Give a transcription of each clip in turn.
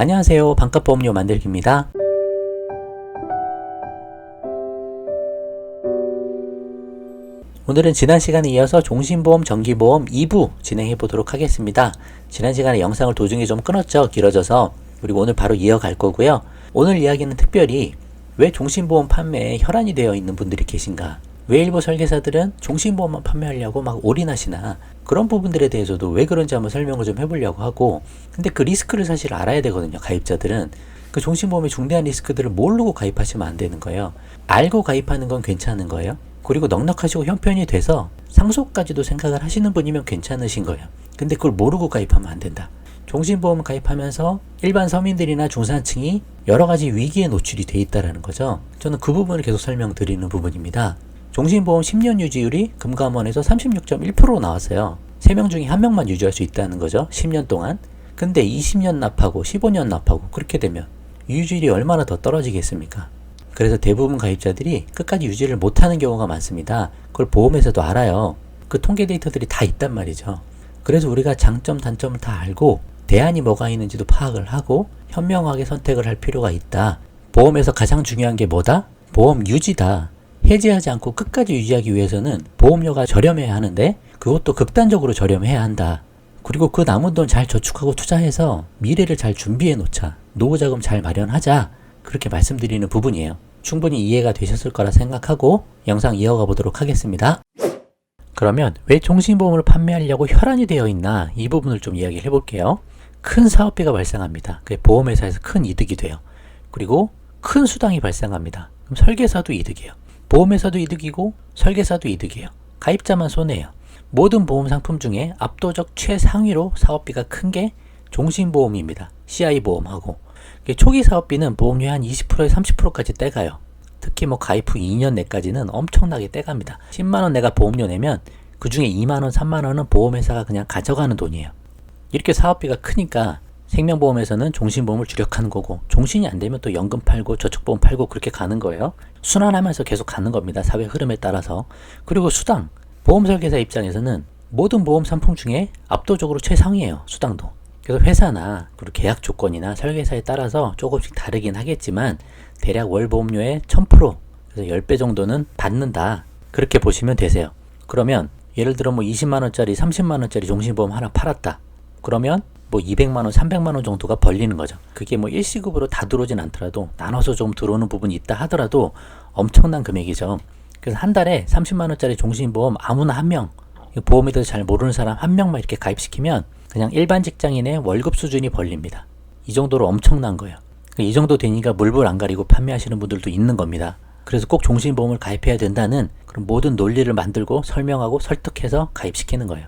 안녕하세요. 반값 보험료 만들기입니다. 오늘은 지난 시간에 이어서 종신보험, 정기보험 2부 진행해 보도록 하겠습니다. 지난 시간에 영상을 도중에 좀 끊었죠. 길어져서. 그리고 오늘 바로 이어갈 거고요. 오늘 이야기는 특별히 왜 종신보험 판매에 혈안이 되어 있는 분들이 계신가? 왜 일부 설계사들은 종신보험만 판매하려고 막 올인하시나? 그런 부분들에 대해서도 왜 그런지 한번 설명을 좀 해보려고 하고 근데 그 리스크를 사실 알아야 되거든요. 가입자들은. 그 종신보험의 중대한 리스크들을 모르고 가입하시면 안 되는 거예요. 알고 가입하는 건 괜찮은 거예요. 그리고 넉넉하시고 형편이 돼서 상속까지도 생각을 하시는 분이면 괜찮으신 거예요. 근데 그걸 모르고 가입하면 안 된다. 종신보험 가입하면서 일반 서민들이나 중산층이 여러 가지 위기에 노출이 돼 있다라는 거죠. 저는 그 부분을 계속 설명드리는 부분입니다. 종신보험 10년 유지율이 금감원에서 36.1%로 나왔어요. 3명 중에 1명만 유지할 수 있다는 거죠. 10년 동안. 근데 20년 납하고 15년 납하고 그렇게 되면 유지율이 얼마나 더 떨어지겠습니까? 그래서 대부분 가입자들이 끝까지 유지를 못하는 경우가 많습니다. 그걸 보험에서도 알아요. 그 통계 데이터들이 다 있단 말이죠. 그래서 우리가 장점, 단점을 다 알고 대안이 뭐가 있는지도 파악을 하고 현명하게 선택을 할 필요가 있다. 보험에서 가장 중요한 게 뭐다? 보험 유지다. 해지하지 않고 끝까지 유지하기 위해서는 보험료가 저렴해야 하는데 그것도 극단적으로 저렴해야 한다. 그리고 그 남은 돈 잘 저축하고 투자해서 미래를 잘 준비해 놓자. 노후 자금 잘 마련하자. 그렇게 말씀드리는 부분이에요. 충분히 이해가 되셨을 거라 생각하고 영상 이어가 보도록 하겠습니다. 그러면 왜 종신보험을 판매하려고 혈안이 되어 있나 이 부분을 좀 이야기를 해볼게요. 큰 사업비가 발생합니다. 그 보험회사에서 큰 이득이 돼요. 그리고 큰 수당이 발생합니다. 그럼 설계사도 이득이에요. 보험회사도 이득이고 설계사도 이득이에요. 가입자만 손해예요. 모든 보험 상품 중에 압도적 최상위로 사업비가 큰 게 종신보험입니다. CI 보험하고 초기 사업비는 보험료의 한 20%에서 30%까지 떼가요. 특히 뭐 가입 후 2년 내까지는 엄청나게 떼갑니다. 10만원 내가 보험료 내면 그 중에 2만원, 3만원은 보험회사가 그냥 가져가는 돈이에요. 이렇게 사업비가 크니까 생명보험에서는 종신보험을 주력하는 거고 종신이 안 되면 또 연금 팔고 저축보험 팔고 그렇게 가는 거예요. 순환하면서 계속 가는 겁니다. 사회 흐름에 따라서. 그리고 수당. 보험 설계사 입장에서는 모든 보험 상품 중에 압도적으로 최상위예요. 수당도. 그래서 회사나 그리고 계약 조건이나 설계사에 따라서 조금씩 다르긴 하겠지만 대략 월 보험료의 1000% 그래서 10배 정도는 받는다. 그렇게 보시면 되세요. 그러면 예를 들어 뭐 20만 원짜리, 30만 원짜리 종신보험 하나 팔았다. 그러면 뭐 200만 원, 300만 원 정도가 벌리는 거죠. 그게 뭐 일시급으로 다 들어오진 않더라도 나눠서 좀 들어오는 부분이 있다 하더라도 엄청난 금액이죠. 그래서 한 달에 30만 원짜리 종신보험 아무나 한 명, 보험에 대해서 잘 모르는 사람 한 명만 이렇게 가입시키면 그냥 일반 직장인의 월급 수준이 벌립니다. 이 정도로 엄청난 거예요. 이 정도 되니까 물불 안 가리고 판매하시는 분들도 있는 겁니다. 그래서 꼭 종신보험을 가입해야 된다는 그런 모든 논리를 만들고 설명하고 설득해서 가입시키는 거예요.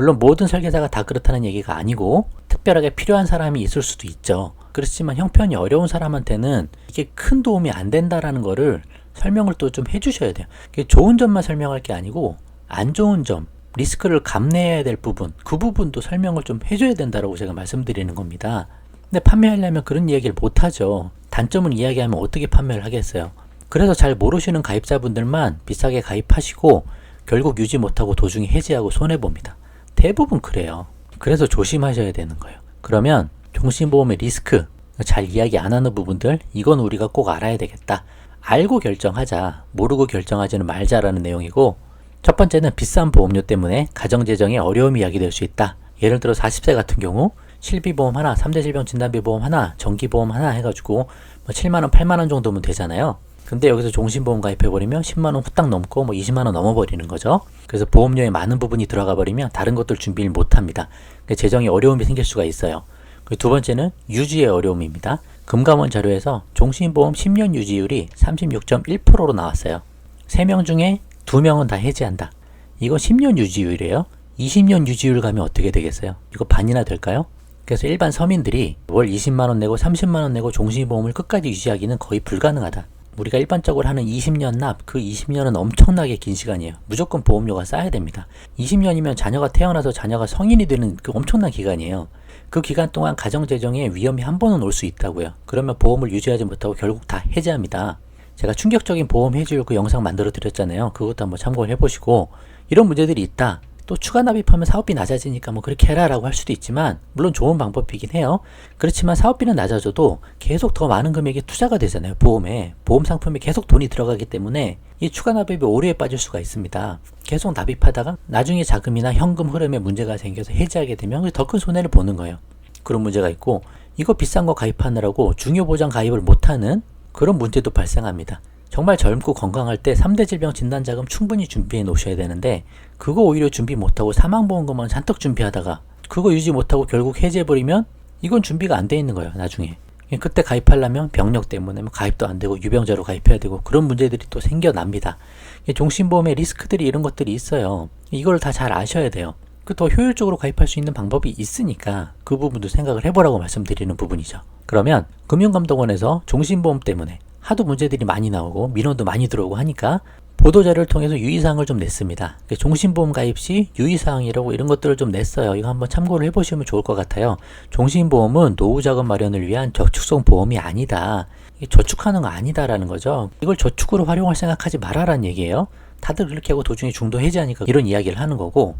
물론 모든 설계사가 다 그렇다는 얘기가 아니고 특별하게 필요한 사람이 있을 수도 있죠. 그렇지만 형편이 어려운 사람한테는 이게 큰 도움이 안 된다라는 거를 설명을 또 좀 해주셔야 돼요. 좋은 점만 설명할 게 아니고 안 좋은 점, 리스크를 감내해야 될 부분, 그 부분도 설명을 좀 해줘야 된다라고 제가 말씀드리는 겁니다. 근데 판매하려면 그런 이야기를 못 하죠. 단점을 이야기하면 어떻게 판매를 하겠어요. 그래서 잘 모르시는 가입자분들만 비싸게 가입하시고 결국 유지 못하고 도중에 해지하고 손해봅니다. 대부분 그래요. 그래서 조심하셔야 되는 거예요. 그러면 종신보험의 리스크, 잘 이야기 안 하는 부분들, 이건 우리가 꼭 알아야 되겠다. 알고 결정하자. 모르고 결정하지는 말자라는 내용이고, 첫 번째는 비싼 보험료 때문에 가정 재정에 어려움이 야기될 수 있다. 예를 들어 40세 같은 경우 실비보험 하나, 3대 질병 진단비 보험 하나, 정기보험 하나 해가지고 뭐 7만원, 8만원 정도면 되잖아요. 근데 여기서 종신보험 가입해버리면 10만원 후딱 넘고 뭐 20만원 넘어버리는 거죠. 그래서 보험료에 많은 부분이 들어가 버리면 다른 것들 준비를 못합니다. 재정에 어려움이 생길 수가 있어요. 두 번째는 유지의 어려움입니다. 금감원 자료에서 종신보험 10년 유지율이 36.1%로 나왔어요. 3명 중에 2명은 다 해지한다. 이거 10년 유지율이에요. 20년 유지율 가면 어떻게 되겠어요? 이거 반이나 될까요? 그래서 일반 서민들이 월 20만원 내고 30만원 내고 종신보험을 끝까지 유지하기는 거의 불가능하다. 우리가 일반적으로 하는 20년 납, 그 20년은 엄청나게 긴 시간이에요. 무조건 보험료가 쌓여야 됩니다. 20년이면 자녀가 태어나서 자녀가 성인이 되는 그 엄청난 기간이에요. 그 기간 동안 가정재정에 위험이 한 번은 올 수 있다고요. 그러면 보험을 유지하지 못하고 결국 다 해지합니다. 제가 충격적인 보험 해지율 그 영상 만들어 드렸잖아요. 그것도 한번 참고를 해보시고 이런 문제들이 있다. 또 추가 납입하면 사업비 낮아지니까 뭐 그렇게 해라라고 할 수도 있지만 물론 좋은 방법이긴 해요. 그렇지만 사업비는 낮아져도 계속 더 많은 금액이 투자가 되잖아요. 보험에 보험 상품에 계속 돈이 들어가기 때문에 이 추가 납입이 오류에 빠질 수가 있습니다. 계속 납입하다가 나중에 자금이나 현금 흐름에 문제가 생겨서 해지하게 되면 더 큰 손해를 보는 거예요. 그런 문제가 있고 이거 비싼 거 가입하느라고 중요 보장 가입을 못하는 그런 문제도 발생합니다. 정말 젊고 건강할 때 3대 질병 진단 자금 충분히 준비해 놓으셔야 되는데 그거 오히려 준비 못하고 사망보험금만 잔뜩 준비하다가 그거 유지 못하고 결국 해지해버리면 이건 준비가 안 돼 있는 거예요 나중에. 그때 가입하려면 병력 때문에 뭐 가입도 안 되고 유병자로 가입해야 되고 그런 문제들이 또 생겨납니다. 종신보험의 리스크들이 이런 것들이 있어요. 이걸 다 잘 아셔야 돼요. 그 더 효율적으로 가입할 수 있는 방법이 있으니까 그 부분도 생각을 해보라고 말씀드리는 부분이죠. 그러면 금융감독원에서 종신보험 때문에 하도 문제들이 많이 나오고 민원도 많이 들어오고 하니까 보도자료를 통해서 유의사항을 좀 냈습니다. 그 종신보험 가입 시 유의사항이라고 이런 것들을 좀 냈어요. 이거 한번 참고를 해보시면 좋을 것 같아요. 종신보험은 노후자금 마련을 위한 저축성 보험이 아니다. 저축하는 거 아니다라는 거죠. 이걸 저축으로 활용할 생각하지 말아라는 얘기예요. 다들 그렇게 하고 도중에 중도 해지하니까 이런 이야기를 하는 거고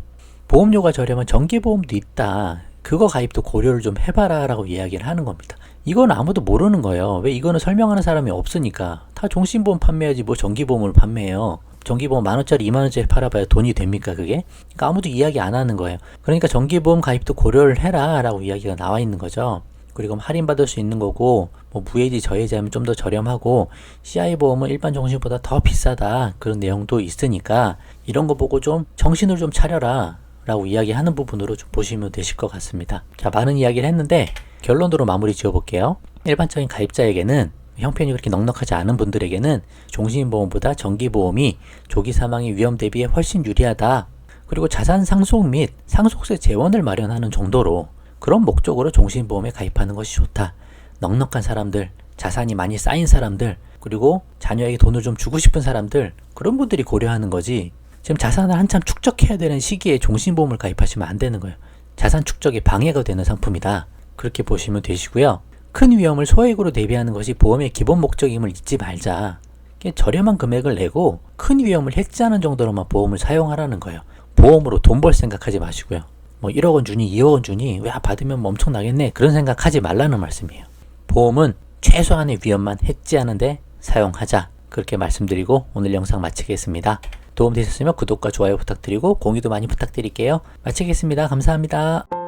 보험료가 저렴한 정기보험도 있다. 그거 가입도 고려를 좀 해봐라 라고 이야기를 하는 겁니다. 이건 아무도 모르는 거예요. 왜 이거는 설명하는 사람이 없으니까. 다 종신보험 판매하지 뭐 정기보험을 판매해요. 정기보험 만원짜리, 이만원짜리 팔아봐야 돈이 됩니까, 그게? 그러니까 아무도 이야기 안 하는 거예요. 그러니까 정기보험 가입도 고려를 해라, 라고 이야기가 나와 있는 거죠. 그리고 할인받을 수 있는 거고, 뭐 무해지, 저해지하면 좀 더 저렴하고, CI보험은 일반 정신보다 더 비싸다. 그런 내용도 있으니까, 이런 거 보고 좀 정신을 좀 차려라. 라고 이야기하는 부분으로 좀 보시면 되실 것 같습니다. 자, 많은 이야기를 했는데, 결론으로 마무리 지어 볼게요. 일반적인 가입자에게는 형편이 그렇게 넉넉하지 않은 분들에게는 종신보험보다 정기보험이 조기 사망의 위험 대비에 훨씬 유리하다. 그리고 자산 상속 및 상속세 재원을 마련하는 정도로 그런 목적으로 종신보험에 가입하는 것이 좋다. 넉넉한 사람들, 자산이 많이 쌓인 사람들, 그리고 자녀에게 돈을 좀 주고 싶은 사람들, 그런 분들이 고려하는 거지. 지금 자산을 한참 축적해야 되는 시기에 종신보험을 가입하시면 안 되는 거예요. 자산 축적에 방해가 되는 상품이다. 그렇게 보시면 되시고요. 큰 위험을 소액으로 대비하는 것이 보험의 기본 목적임을 잊지 말자. 저렴한 금액을 내고 큰 위험을 해지하는 정도로만 보험을 사용하라는 거예요. 보험으로 돈 벌 생각하지 마시고요. 뭐 1억 원 주니 2억 원 주니 왜 받으면 뭐 엄청 나겠네 그런 생각하지 말라는 말씀이에요. 보험은 최소한의 위험만 해지하는데 사용하자. 그렇게 말씀드리고 오늘 영상 마치겠습니다. 도움 되셨으면 구독과 좋아요 부탁드리고 공유도 많이 부탁드릴게요. 마치겠습니다. 감사합니다.